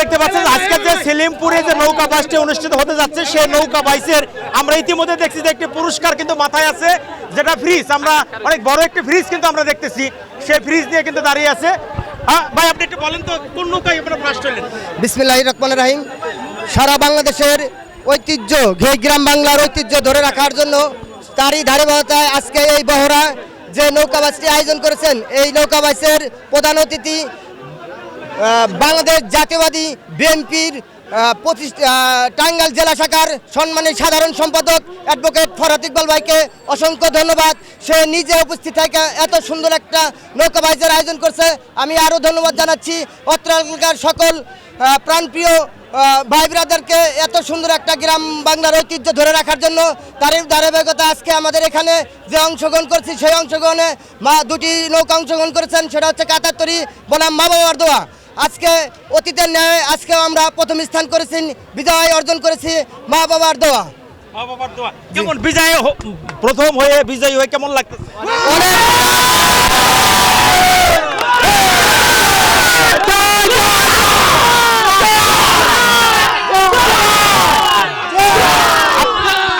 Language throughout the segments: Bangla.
দেখতে পাচ্ছেন আজকে যে সেলিমপুরে যে নৌকা বাইসটি অনুষ্ঠিত হতে যাচ্ছে সেই নৌকা বাইসের আমরা ইতিমধ্যে দেখছি যে একটি পুরস্কার কিন্তু মাথায় আছে যেটা ফ্রিজ আমরা অনেক বড় একটি ফ্রিজ কিন্তু আমরা দেখতেছি। সেই ফ্রিজ নিয়ে কিন্তু দাঁড়িয়ে আছে। হ্যাঁ, ভাই আপনি একটু বলেন তো কোন নৌকায় আপনারা ফার্স্ট হলেন? বিসমিল্লাহ রহমান রাহিম। সারা বাংলাদেশের ঐতিহ্য ঘে গ্রাম বাংলার ঐতিহ্য ধরে রাখার জন্য তারই ধারাবাহিকতায় আজকে এই বহরা যে নৌকাবাসটি আয়োজন করেছেন এই নৌকা নৌকাবাসের প্রধান অতিথি বাংলাদেশ জাতীয়বাদী বিএনপির টাঙ্গাইল জেলা শাখার সম্মানিত সাধারণ সম্পাদক অ্যাডভোকেট ফরাত ইকবাল ভাইকে অসংখ্য ধন্যবাদ। সে নিজে উপস্থিত থেকে এত সুন্দর একটা নৌকাবাইজের আয়োজন করছে। আমি আরও ধন্যবাদ জানাচ্ছি অত্র এলাকার সকল প্রাণপ্রিয় ভাই ব্রাদারকে এত সুন্দর একটা গ্রাম বাংলার ঐতিহ্য ধরে রাখার জন্য তারই ধারাবাহিকতা আজকে আমাদের এখানে যে অংশগ্রহণ করছি, সেই অংশগ্রহণে মা দুটি নৌকা অংশগ্রহণ করেছেন, সেটা হচ্ছে কাতারতরি বনাম মা বাবার দোয়া। আজকে অতীতের ন্যায় আজকে আমরা প্রথম স্থান করেছি বিজয় অর্জন করেছি মা বাবার দোয়া। মা বাবার দোয়া। কেমন বিজয় প্রথম হয়ে বিজয়ী হয়ে কেমন লাগতেছে অনেক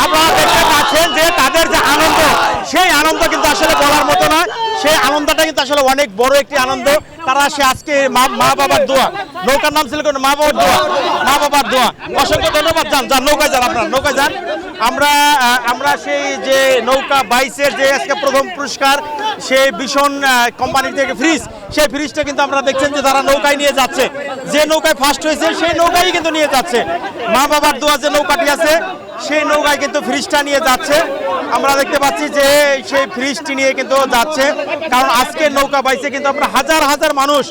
আপনারা দেখতে পাচ্ছেন যে তাদের যে আনন্দ সেই আনন্দ কিন্তু আসলে বলার মতো না সেই আনন্দটা কিন্তু আসলে অনেক বড় একটি আনন্দ। তারা আসে আজকে মা বাবার দোয়া। নৌকার নাম ছিল মা বাবার দোয়া। মা বাবার দোয়া। অসংখ্য ধন্যবাদ। যান যান, নৌকায় যান আপনার, নৌকায় যান। আমরা আমরা সেই যে নৌকা বাইসের যে আজকে প্রথম পুরস্কার, সেই ভীষণ কোম্পানি থেকে ফ্রিজ সেই ফ্রিজটা কিন্তু আমরা দেখছেন যে তারা নৌকায় নিয়ে যাচ্ছে। যে নৌকায় ফার্স্ট হয়েছে, সেই নৌকাই কিন্তু নিয়ে যাচ্ছে। মা বাবার দোয়া যে নৌকাটি আছে, সেই নৌকায় কিন্তু ফ্রিজটা নিয়ে যাচ্ছে। আমরা দেখতে পাচ্ছি যে সেই ফ্রিজটি নিয়ে কিন্তু যাচ্ছে। কারণ আজকে নৌকা বাইছে কিন্তু আমরা হাজার হাজার মানুষ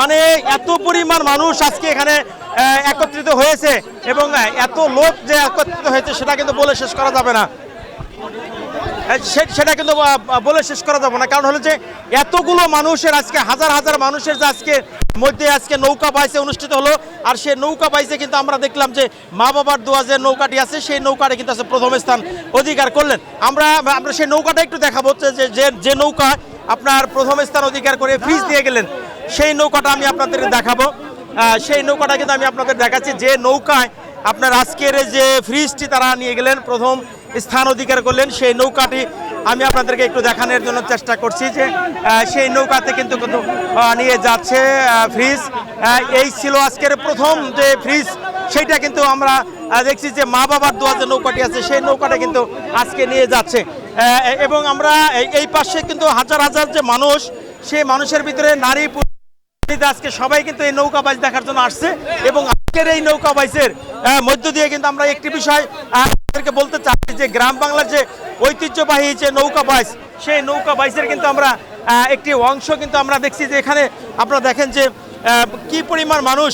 মানে এত পরিমাণ মানুষ আজকে এখানে একত্রিত হয়েছে এবং এত লোক যে একত্রিত হয়েছে সেটা কিন্তু বলে শেষ করা যাবে না। সেটা কিন্তু বলে শেষ করা যাবে না। কারণ হলো যে, এতগুলো মানুষের আজকে, হাজার হাজার মানুষের যে আজকে মধ্যে আজকে নৌকা বাইসে অনুষ্ঠিত হলো, আর সেই নৌকা বাইসে কিন্তু আমরা দেখলাম যে, মা বাবার দোয়া যে নৌকাটি আছে, সেই নৌকাটা কিন্তু আছে প্রথম স্থান অধিকার করলেন। আমরা আমরা সেই নৌকাটা একটু দেখাবো যে, যে- নৌকা আপনার প্রথম স্থান অধিকার করে ফ্রিজ দিয়ে গেলেন, সেই নৌকাটা আমি আপনাদের দেখাবো। সেই নৌকাটা কিন্তু আমি আপনাদের দেখাচ্ছি। যে নৌকায় আপনার আজকের যে ফ্রিজটি তারা নিয়ে গেলেন প্রথম স্থান অধিকার করলেন সেই নৌকাটি আমি আপনাদেরকে একটু দেখানোর জন্য চেষ্টা করছি যে সেই নৌকাতে কিন্তু কিন্তু নিয়ে যাচ্ছে ফ্রিজ। এই ছিল আজকের প্রথম যে ফ্রিজ সেইটা কিন্তু আমরা দেখছি যে মা বাবার দোয়া যে নৌকাটি আছে সেই নৌকাটা কিন্তু আজকে নিয়ে যাচ্ছে। এবং আমরা এই- পাশে কিন্তু হাজার হাজার যে মানুষ সেই মানুষের ভিতরে নারী আজকে সবাই কিন্তু এই নৌকা বাইচ দেখার জন্য আসছে। এবং আজকের এই নৌকা বাইচের আহ, মধ্য দিয়ে কিন্তু আমরা একটি বিষয় আপনাদেরকে বলতে চাই যে গ্রাম বাংলার যে ঐতিহ্যবাহী যে নৌকা বাইচ সেই নৌকা বাইচের কিন্তু আমরা একটি অংশ কিন্তু আমরা দেখছি যে এখানে আপনারা দেখেন যে কি পরিমাণ মানুষ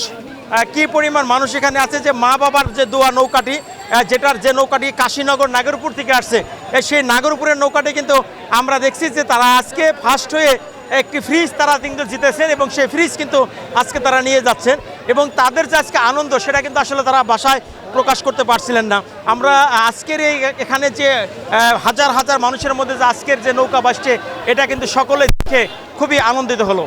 কি পরিমাণ মানুষ এখানে আছে যে মা বাবার যে দোয়া নৌকাটি যেটার যে নৌকাটি কাশীনগর নাগরপুর থেকে আসছে সেই নাগরপুরের নৌকাটি কিন্তু আমরা দেখছি যে তারা আজকে ফার্স্ট হয়ে একটি ফ্রিজ তারা কিন্তু জিতেছেন এবং সেই ফ্রিজ কিন্তু আজকে তারা নিয়ে যাচ্ছেন এবং তাদের যে আজকে আনন্দ, সেটা কিন্তু আসলে তারা বাসায় প্রকাশ করতে পারছিলেন না। আমরা আজকের এই এখানে যে হাজার হাজার মানুষের মধ্যে যে আজকের যে নৌকা বাসছে, এটা কিন্তু সকলে দেখে খুবই আনন্দিত হলো।